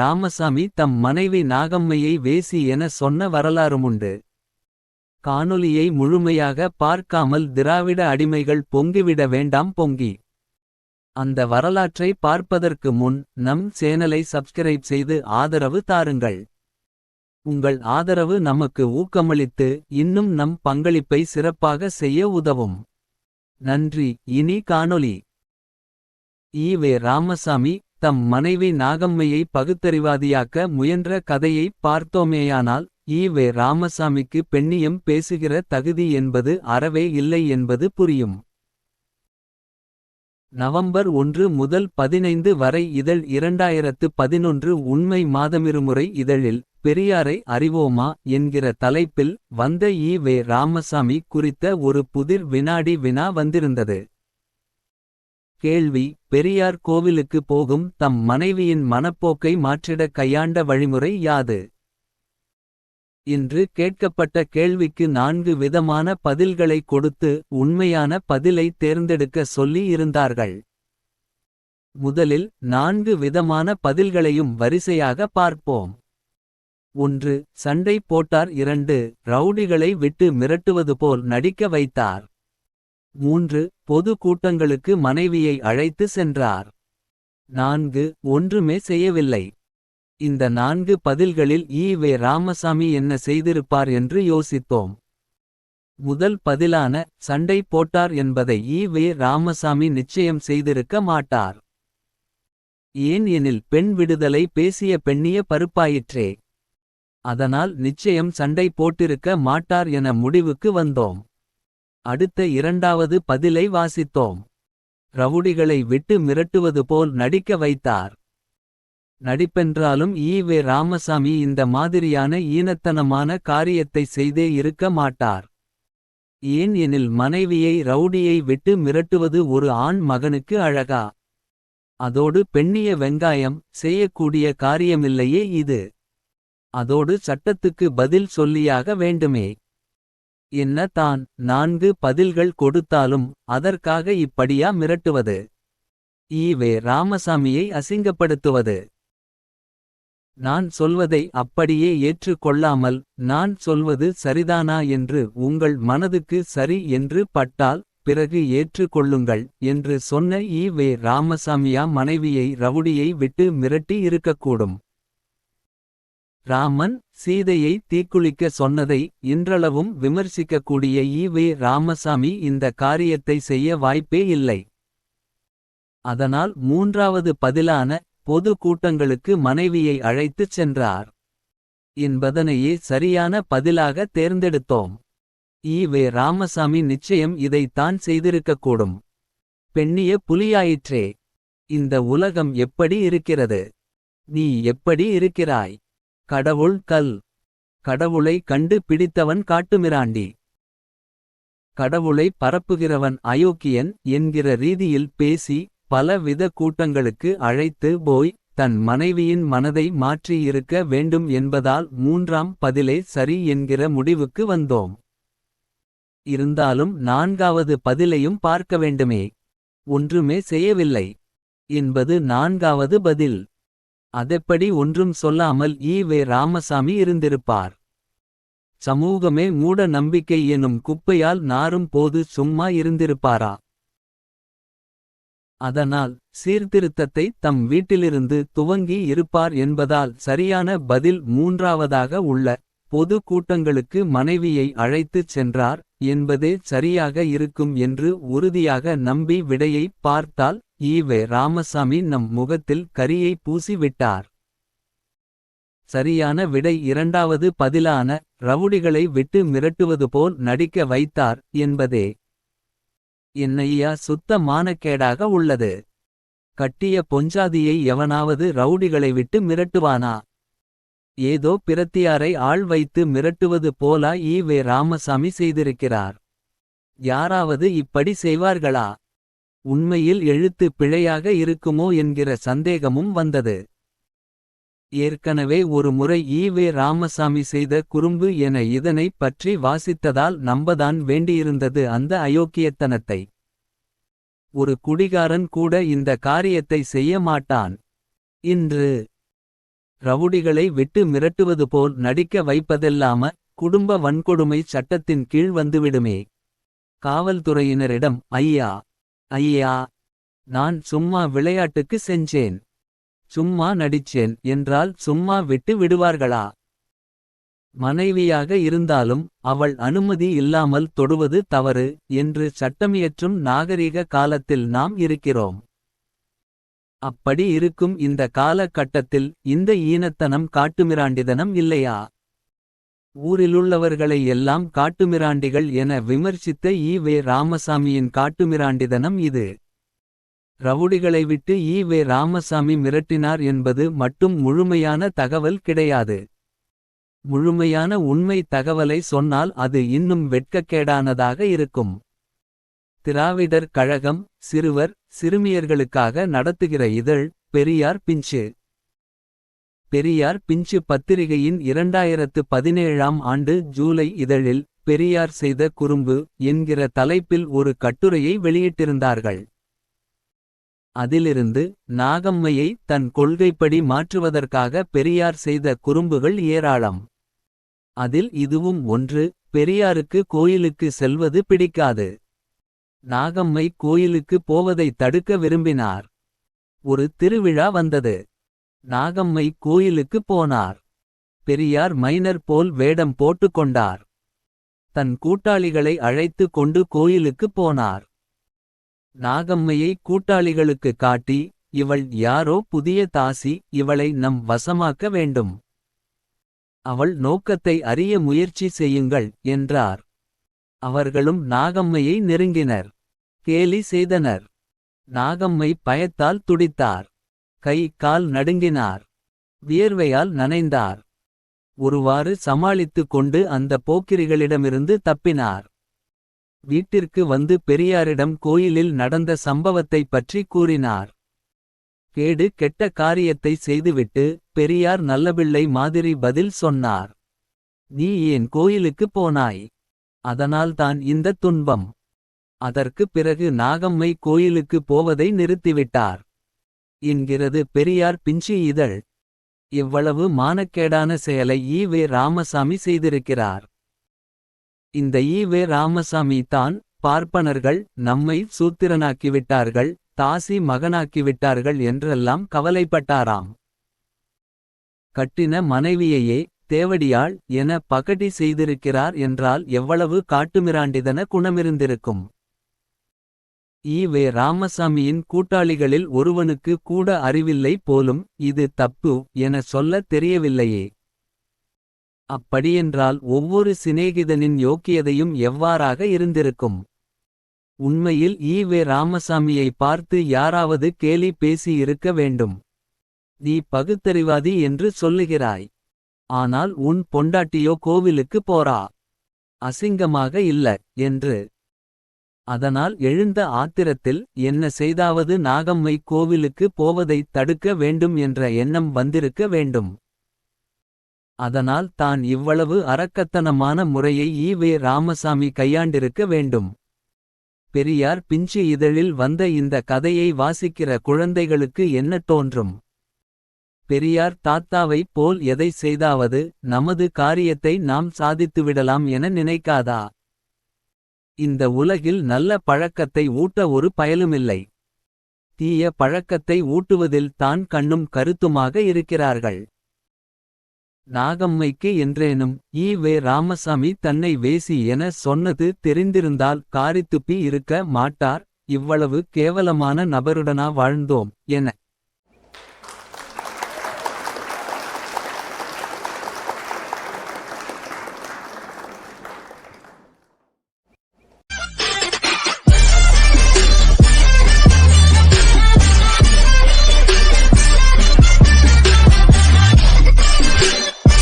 ராமசாமி தம் மனைவி நாகம்மையை வேசி என சொன்ன வரலாறுமுண்டு. காணொலியை முழுமையாக பார்க்காமல் திராவிட அடிமைகள் பொங்கிவிட வேண்டாம் பொங்கி. அந்த வரலாற்றை பார்ப்பதற்கு முன் நம் சேனலை சப்ஸ்கிரைப் செய்து ஆதரவு தாருங்கள். உங்கள் ஆதரவு நமக்கு ஊக்கமளித்து இன்னும் நம் பங்களிப்பை சிறப்பாக செய்ய உதவும். நன்றி இனி காணொலி ஈ வே ராமசாமி தம் மனைவி நாகம்மையை பகுத்தறிவாதியாக்க முயன்ற கதையை பார்த்தோமேயானால். ஈ வே ராமசாமிக்கு பெண்ணியம் பேசுகிற தகுதி என்பது அறவே இல்லை என்பது புரியும். நவம்பர் ஒன்று முதல் பதினைந்து வரை இதழ் இரண்டாயிரத்து பதினொன்று உண்மை மாதமிருமுறை இதழில். பெரியாரை அறிவோமா என்கிற தலைப்பில் வந்த ஈ வே ராமசாமி குறித்த ஒரு புதிர் வினாடி வினா வந்திருந்தது. கேள்வி பெரியார் கோவிலுக்கு போகும் தம் மனைவியின் மனப்போக்கை மாற்றிட கையாண்ட வழிமுறை யாது. இன்று கேட்கப்பட்ட கேள்விக்கு நான்கு விதமான பதில்களை கொடுத்து. உண்மையான பதிலை தேர்ந்தெடுக்க சொல்லி இருந்தார்கள். முதலில் நான்கு விதமான பதில்களையும் வரிசையாக பார்ப்போம். ஒன்று சண்டை போட்டார் இரண்டு ரவுடிகளை விட்டு மிரட்டுவது போல் நடிக்க வைத்தார். மூன்று பொது கூட்டங்களுக்கு மனைவியை அழைத்து சென்றார். நான்கு ஒன்றுமே செய்யவில்லை. இந்த நான்கு பதில்களில் ஈ வே ராமசாமி என்ன செய்திருப்பார் என்று யோசித்தோம். முதல் பதிலான சண்டை போட்டார் என்பதை ஈ வே ராமசாமி நிச்சயம் செய்திருக்க மாட்டார். ஏன் எனில் பெண் விடுதலை பேசிய பெண்ணிய பருப்பாயிற்றே. அதனால் நிச்சயம் சண்டை போட்டிருக்க மாட்டார் என முடிவுக்கு வந்தோம். அடுத்த இரண்டாவது பதிலை வாசித்தோம். ரவுடிகளை விட்டு மிரட்டுவது போல் நடிக்க வைத்தார். நடிப்பென்றாலும் ஈ வே ராமசாமி இந்த மாதிரியான ஈனத்தனமான காரியத்தை செய்தே இருக்க மாட்டார். ஏன் எனில் மனைவியை ரவுடியை விட்டு மிரட்டுவது ஒரு ஆண் மகனுக்கு அழகா. அதோடு பெண்ணிய வெங்காயம் செய்யக்கூடிய காரியமில்லையே இது. அதோடு சட்டத்துக்கு பதில் சொல்லியாக வேண்டுமே. என்ன தான் நான்கு பதில்கள் கொடுத்தாலும் அதற்காக இப்படியா மிரட்டுவது. ஈவே ராமசாமியை அசிங்கப்படுத்துவது. நான் சொல்வதை அப்படியே ஏற்றுக் கொள்ளாமல் நான் சொல்வது சரிதானா என்று உங்கள் மனதுக்கு சரி என்று பட்டால் பிறகு ஏற்றுக்கொள்ளுங்கள் என்று சொன்ன ஈ வே ராமசாமியா மனைவியை ரவுடியை விட்டு மிரட்டி இருக்கக்கூடும். ராமன் சீதையை தீக்குளிக்க சொன்னதை இன்றளவும் விமர்சிக்கக்கூடிய ஈ வே ராமசாமி இந்த காரியத்தை செய்ய வாய்ப்பே இல்லை. அதனால் மூன்றாவது பதிலான பொது கூட்டங்களுக்கு மனைவியை அழைத்துச் சென்றார். என்பதனையே சரியான பதிலாக தேர்ந்தெடுத்தோம். ஈ வே ராமசாமி நிச்சயம் இதைத்தான் செய்திருக்கக்கூடும். பெண்ணிய புலியாயிற்றே. இந்த உலகம் எப்படி இருக்கிறது. நீ எப்படி இருக்கிறாய். கடவுள் கல். கடவுளை கண்டு பிடித்தவன் காட்டுமிராண்டி. கடவுளை பரப்புகிறவன் அயோக்கியன் என்கிற ரீதியில் பேசி. பல வித கூட்டங்களுக்கு அழைத்து போய். தன் மனைவியின் மனதை மாற்றியிருக்க வேண்டும் என்பதால் மூன்றாம் பதிலே சரி என்கிற முடிவுக்கு வந்தோம். இருந்தாலும் நான்காவது பதிலையும் பார்க்க வேண்டுமே. ஒன்றுமே செய்யவில்லை. என்பது நான்காவது பதில். அதெப்படி ஒன்றும் சொல்லாமல் ஈ வே ராமசாமி இருந்திருப்பார். சமூகமே மூட நம்பிக்கை எனும் குப்பையால் நாரும் போது சும்மா இருந்திருப்பாரா. அதனால் சீர்திருத்தத்தை தம் வீட்டிலிருந்து துவங்கி இருப்பார் என்பதால் சரியான பதில் மூன்றாவதாக உள்ள. பொது கூட்டங்களுக்கு மனைவியை அழைத்துச் சென்றார் என்பதே சரியாக இருக்கும் என்று உறுதியாக நம்பி விடையை பார்த்தால். ஈவே ராமசாமி நம் முகத்தில் கரியை பூசி விட்டார். சரியான விடை இரண்டாவது பதிலான ரவுடிகளை விட்டு மிரட்டுவது போல் நடிக்க வைத்தார் என்பதே. என்னையா சுத்த மானக்கேடாக உள்ளது. கட்டிய பொஞ்சாதியை எவனாவது ரவுடிகளை விட்டு மிரட்டுவானா. ஏதோ பிரத்தியாரை ஆள் வைத்து மிரட்டுவது போலா ஈ வே ராமசாமி செய்திருக்கிறார். யாராவது இப்படி செய்வார்களா. உண்மையில் எழுத்து பிழையாக இருக்குமோ என்கிற சந்தேகமும் வந்தது. ஏற்கனவே ஒரு முறை ஈ வே ராமசாமி செய்த குறும்பு என இதனைப் பற்றி வாசித்ததால் நம்பதான் வேண்டியிருந்தது அந்த அயோக்கியத்தனத்தை. ஒரு குடிகாரன் கூட இந்த காரியத்தை செய்ய மாட்டான். இன்று ரவுடிகளை விட்டு மிரட்டுவது போல் நடிக்க வைப்பதெல்லாம குடும்ப வன்கொடுமை சட்டத்தின் கீழ் வந்துவிடுமே. காவல்துறையினரிடம் ஐயா ஐயா நான் சும்மா விளையாட்டுக்கு செஞ்சேன். சும்மா நடிச்சேன் என்றால் சும்மா விட்டு விடுவார்களா? மனைவியாக இருந்தாலும் அவள் அனுமதி இல்லாமல் தொடுவது தவறு என்று சட்டமியற்றும் நாகரிக காலத்தில் நாம் இருக்கிறோம். அப்படி இருக்கும் இந்த காலகட்டத்தில் இந்த ஈனத்தனம் காட்டுமிராண்டிதனம் இல்லையா? ஊரிலுள்ளவர்களை எல்லாம் காட்டுமிராண்டிகள் என விமர்சித்த ஈ வே. ராமசாமியின் காட்டுமிராண்டிதனம் இது. ரவுடிகளை விட்டு ஈ வே. ராமசாமி மிரட்டினார் என்பது மட்டும் முழுமையான தகவல் கிடையாது. முழுமையான உண்மை தகவலை சொன்னால் அது இன்னும் வெட்கக்கேடானதாக இருக்கும். திராவிடர் கழகம் சிறுவர் சிறுமியர்களுக்காக நடத்துகிற இதழ் பெரியார் பிஞ்சு. பெரியார் பிஞ்சு பத்திரிகையின் இரண்டாயிரத்து பதினேழாம் ஆண்டு ஜூலை இதழில் பெரியார் செய்த குறும்பு என்கிற தலைப்பில் ஒரு கட்டுரையை வெளியிட்டிருந்தார்கள். அதிலிருந்து நாகம்மையை தன் கொள்கைப்படி மாற்றுவதற்காக பெரியார் செய்த குறும்புகள் ஏராளம். அதில் இதுவும் ஒன்று பெரியாருக்கு கோயிலுக்கு செல்வது பிடிக்காது. நாகம்மை கோயிலுக்கு போவதை தடுக்க விரும்பினார். ஒரு திருவிழா வந்தது. நாகம்மை கோயிலுக்கு போனார். பெரியார் மைனர் போல் வேடம் போட்டுக்கொண்டார் தன் கூட்டாளிகளை அழைத்து கொண்டு கோயிலுக்கு போனார். நாகம்மையை கூட்டாளிகளுக்கு காட்டி இவள் யாரோ புதிய தாசி இவளை நம் வசமாக்க வேண்டும். அவள் நோக்கத்தை அறிய முயற்சி செய்யுங்கள் என்றார். அவர்களும் நாகம்மையை நெருங்கினர். கேலி செய்தனர். நாகம்மை பயத்தால் துடித்தார். கை கால் நடுங்கினார். வியர்வையால் நனைந்தார். ஒருவாறு சமாளித்து கொண்டு அந்த போக்கிரிகளிடமிருந்து தப்பினார். வீட்டிற்கு வந்து பெரியாரிடம் கோயிலில் நடந்த சம்பவத்தை பற்றி கூறினார். கேடு கெட்ட காரியத்தை செய்துவிட்டு பெரியார் நல்லபிள்ளை மாதிரி பதில் சொன்னார். நீ ஏன் கோயிலுக்கு போனாய்? அதனால்தான் இந்த துன்பம். அதற்கு பிறகு நாகம்மை கோயிலுக்கு போவதை நிறுத்திவிட்டார். என்கிறது பெரியார் பிஞ்சி இதழ். இவ்வளவு மானக்கேடான செயலை ஈ வே ராமசாமி செய்திருக்கிறார். இந்த ஈ வே ராமசாமி தான் பார்ப்பனர்கள் நம்மை சூத்திரனாக்கிவிட்டார்கள் தாசி மகனாக்கிவிட்டார்கள் என்றெல்லாம் கவலைப்பட்டாராம். கட்டின மனைவியையே தேவடியாள் என பகடி செய்திருக்கிறார் என்றால் எவ்வளவு காட்டுமிராண்டிதன குணமிருந்திருக்கும். ஈ வே ராமசாமியின் கூட்டாளிகளில் ஒருவனுக்கு கூட அறிவில்லை போலும் இது தப்பு என சொல்லத் தெரியவில்லையே. அப்படியென்றால் ஒவ்வொரு சிநேகிதனின் யோக்கியதையும் எவ்வாறாக இருந்திருக்கும்? உண்மையில் ஈ வே ராமசாமியை பார்த்து யாராவது கேலி பேசி இருக்க வேண்டும். நீ பகுத்தறிவாதி என்று சொல்லுகிறாய். ஆனால் உன் பொண்டாட்டியோ கோவிலுக்கு போறா? அசிங்கமாக இல்ல என்று. அதனால் எழுந்த ஆத்திரத்தில் என்ன செய்தாவது நாகம்மை கோவிலுக்கு போவதைத் தடுக்க வேண்டும் என்ற எண்ணம் வந்திருக்க வேண்டும். அதனால் தான் இவ்வளவு அரக்கத்தனமான முறையை ஈ வே ராமசாமி கையாண்டிருக்க வேண்டும். பெரியார் பிஞ்சு இதழில் வந்த இந்த கதையை வாசிக்கிற குழந்தைகளுக்கு என்ன தோன்றும்? பெரியார் தாத்தாவை போல் எதை செய்தாவது? நமது காரியத்தை நாம் சாதித்துவிடலாம் என நினைக்காதா? இந்த உலகில் நல்ல பழக்கத்தை ஊட்ட ஒரு பயலுமில்லை தீய பழக்கத்தை ஊட்டுவதில் தான் கண்ணும் கருத்துமாக இருக்கிறார்கள். நாகம்மைக்கு என்றேனும் ஈ. வே. ராமசாமி தன்னை வேசி என சொன்னது தெரிந்திருந்தால் காரித்துப்பி இருக்க மாட்டார். இவ்வளவு கேவலமான நபருடனா வாழ்ந்தோம் என